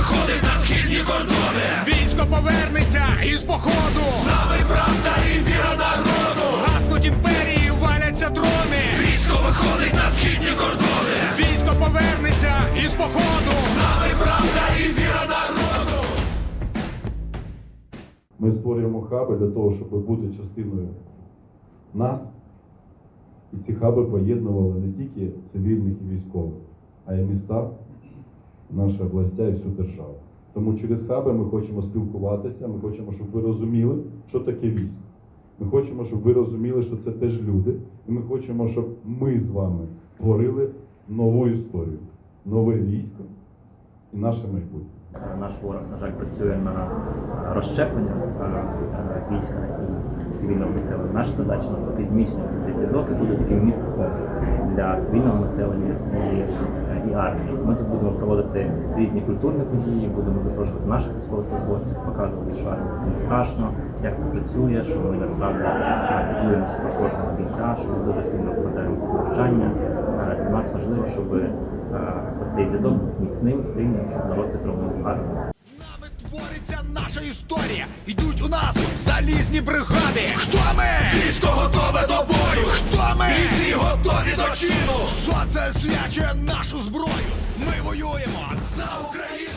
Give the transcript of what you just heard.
виходить на східні кордони. Військо повернеться із походу. З нами правда і віра народу. Гаснуть імперії, валяться трони. Військо виходить на східні кордони. Військо повернеться із походу. З нами правда і віра народу. Ми створюємо хаби для того, щоб бути частиною нас. І ці хаби поєднували не тільки цивільних і військових, а й міста, наші областя і всю державу. Тому через хаби ми хочемо спілкуватися, ми хочемо, щоб ви розуміли, що таке військо. Ми хочемо, щоб ви розуміли, що це теж люди. І ми хочемо, щоб ми з вами творили нову історію, нове військо і наше майбутнє. Наш ворог, на жаль, працює на розщеплення е, е, війська і цивільного населення. Наша задача навпаки зміцнювати цей зв'язок і бути таким містом для цивільного населення е. Ми тут будемо проводити різні культурні події, будемо запрошувати наших військовослужбовців, показувати, що це не страшно, як це працює, що ми насправді піклуємося про кожного бійця, що ми дуже сильно вкладаємося в навчання. Е, Для нас важливо, щоб е, цей зв'язок був міцним, сильним, щоб народ підтримував армію. Нами твориться наша історія. Йдуть у нас залізні бригади. Хто ми? Військо готове до бою. Хто ми? Готові до чину. Сонце свяче нашу зброю. Ми воюємо За Україну